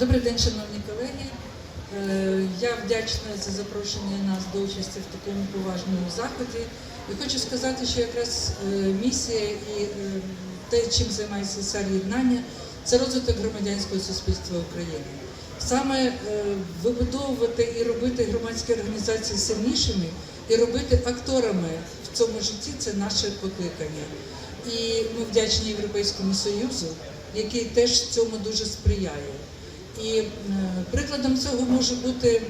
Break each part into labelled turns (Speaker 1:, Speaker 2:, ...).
Speaker 1: Добрий день, шановні колеги. Е, Я вдячна за запрошення нас до участі в такому поважному заході. І хочу сказати, що якраз е, місія і е, те, чим займається САР єднання, це розвиток громадянського суспільства України. Саме вибудовувати і робити громадські організації сильнішими і робити акторами в цьому житті це наше покликання. І ми вдячні Європейському Союзу, який теж цьому дуже сприяє. І е, прикладом цього може бути,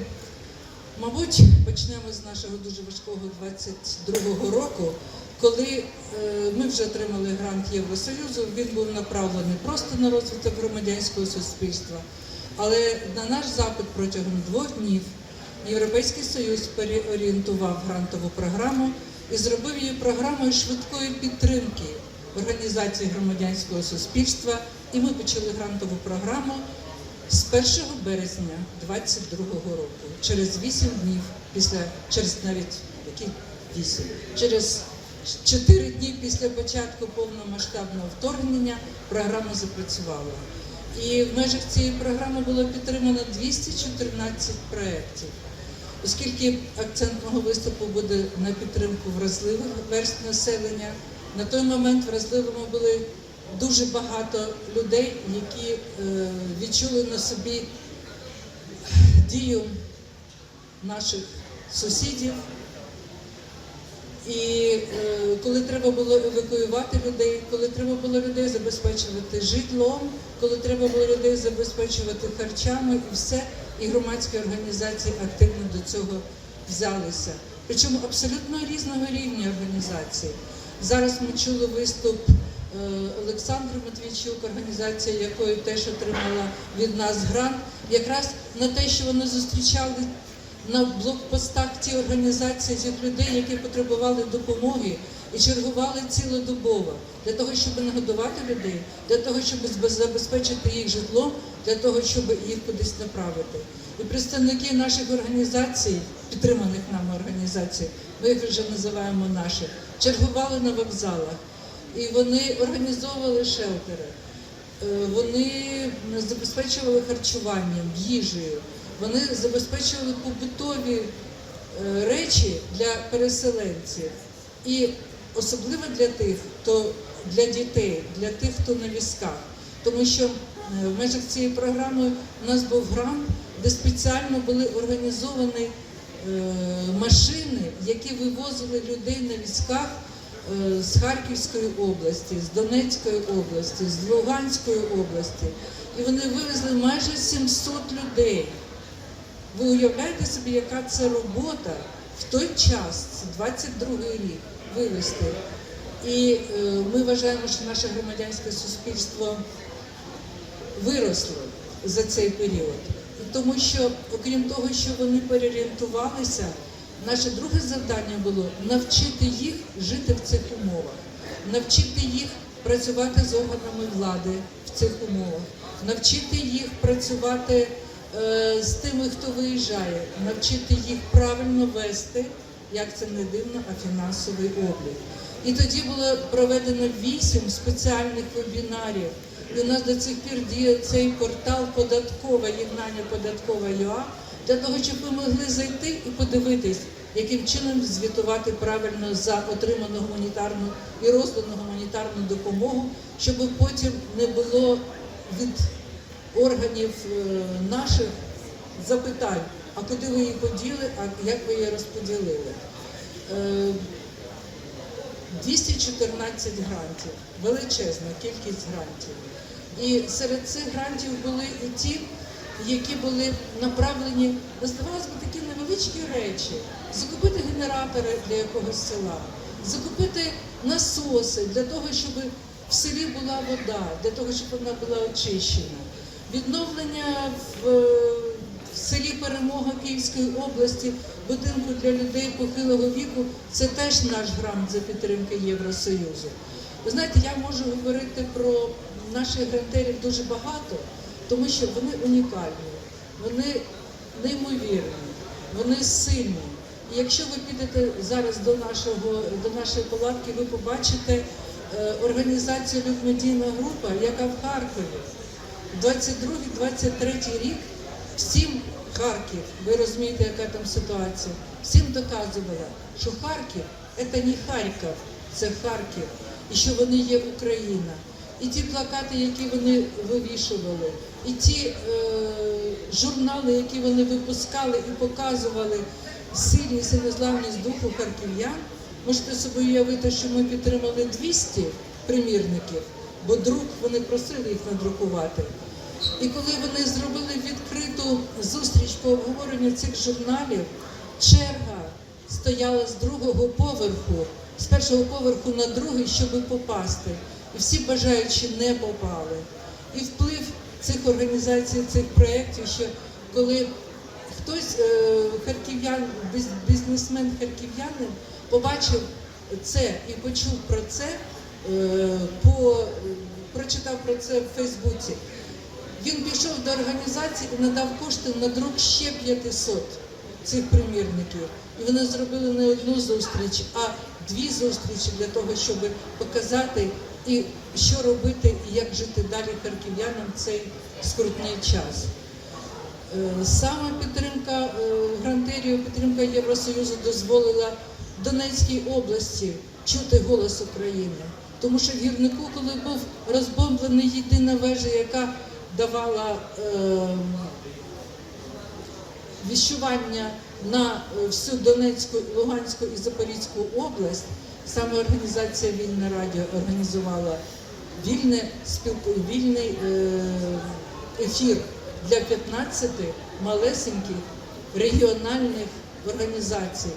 Speaker 1: мабуть, почнемо з нашого дуже важкого 22-го року, коли е, ми вже отримали грант Євросоюзу. Він був направлений просто на розвиток громадянського суспільства. Але на наш запит протягом двох днів Європейський Союз переорієнтував грантову програму і зробив її програмою швидкої підтримки організації громадянського суспільства. І ми почали грантову програму з 1 березня 2022 року, через 8 днів, після через навіть які 8, через 4 дні після початку повномасштабного вторгнення програма запрацювала. І в межах цієї програми було підтримано 214 проєктів. Оскільки акцент мого виступу буде на підтримку вразливих верст населення, на той момент вразливими були дуже багато людей, які е, відчули на собі дію наших сусідів. І е, коли треба було евакуювати людей, коли треба було людей забезпечувати житлом, коли треба було людей забезпечувати харчами і все, і громадські організації активно до цього взялися. Причому абсолютно різного рівня організації. Зараз ми чули виступ е, Олександра Матвійчук, організація якої теж отримала від нас грант, якраз на те, що вони зустрічали на блокпостах ті організації тих людей, які потребували допомоги і чергували цілодобово для того, щоб нагодувати людей, для того, щоб забезпечити їх житлом, для того, щоб їх кудись направити. І представники наших організацій, підтриманих нами організацій, ми їх вже називаємо наших, чергували на вокзалах. І вони організовували шелтери. Е, Вони забезпечували харчуванням, їжею, вони забезпечували побутові е, речі для переселенців. І особливо для тих, хто для дітей, для тих, хто на візках. Тому що е, в межах цієї програми у нас був грант, де спеціально були організовані машини, які вивозили людей на візках з Харківської області, з Донецької області, з Луганської області. І вони вивезли майже 700 людей. Ви уявляєте собі, яка це робота в той час, це 22 рік, вивезти. І е, ми вважаємо, що наше громадянське суспільство виросло за цей період. Тому що, окрім того, що вони переорієнтувалися, наше друге завдання було навчити їх жити в цих умовах, навчити їх працювати з органами влади в цих умовах, навчити їх працювати е, з тими, хто виїжджає, навчити їх правильно вести, як це не дивно, а фінансовий облік. І тоді було проведено вісім спеціальних вебінарів. І у нас до цих пір діє цей портал податкова єднання податкова ЮА для того, щоб ви могли зайти і подивитись, яким чином звітувати правильно за отриману гуманітарну і роздану гуманітарну допомогу, щоб потім не було від органів е, наших запитань, а куди ви її поділи, а як ви її розподілили. Е, 214 грантів, величезна кількість грантів. І серед цих грантів були і ті, які були направлені, здавалось би, такі невеличкі речі: закупити генератори для якогось села, закупити насоси для того, щоб в селі була вода, для того, щоб вона була очищена, відновлення в, в селі Перемога Київської області будинку для людей похилого віку це теж наш грант за підтримки Євросоюзу. Ви знаєте, я можу говорити про наших грантерів дуже багато, тому що вони унікальні, вони неймовірні, вони сильні. І якщо ви підете зараз до нашого до нашої палатки, ви побачите е, організацію Людмедійна група, яка в Харкові. 22-23 рік всім Харків, ви розумієте, яка там ситуація, всім доказувала, що Харків це не Харків, це Харків, і що вони є Україна. І ті плакати, які вони вивішували, і ті е, журнали, які вони випускали і показували сильність і незламність духу харків'ян, можете собі уявити, що ми підтримали 200 примірників, бо друк вони просили їх надрукувати. І коли вони зробили відкриту зустріч по обговоренню цих журналів, черга стояла з другого поверху, з першого поверху на другий, щоб попасти. І всі бажаючі не попали. І вплив цих організацій, цих проєктів, що коли хтось е, харків'ян, бізнесмен харків'янин побачив це і почув про це, е, по, прочитав про це в Фейсбуці. Він пішов до організації і надав кошти на друк ще 500 цих примірників. І вони зробили не одну зустріч, а дві зустрічі для того, щоб показати і що робити, і як жити далі харків'янам в цей скрутний час. Е, Саме підтримка е, грантерію, підтримка Євросоюзу дозволила Донецькій області чути голос України. Тому що в гірнику, коли був розбомблений єдина вежа, яка давала е, віщування на всю Донецьку, Луганську і Запорізьку область, саме організація Вільне Радіо організувала вільне спілку, вільний е, ефір для 15 малесеньких регіональних організацій.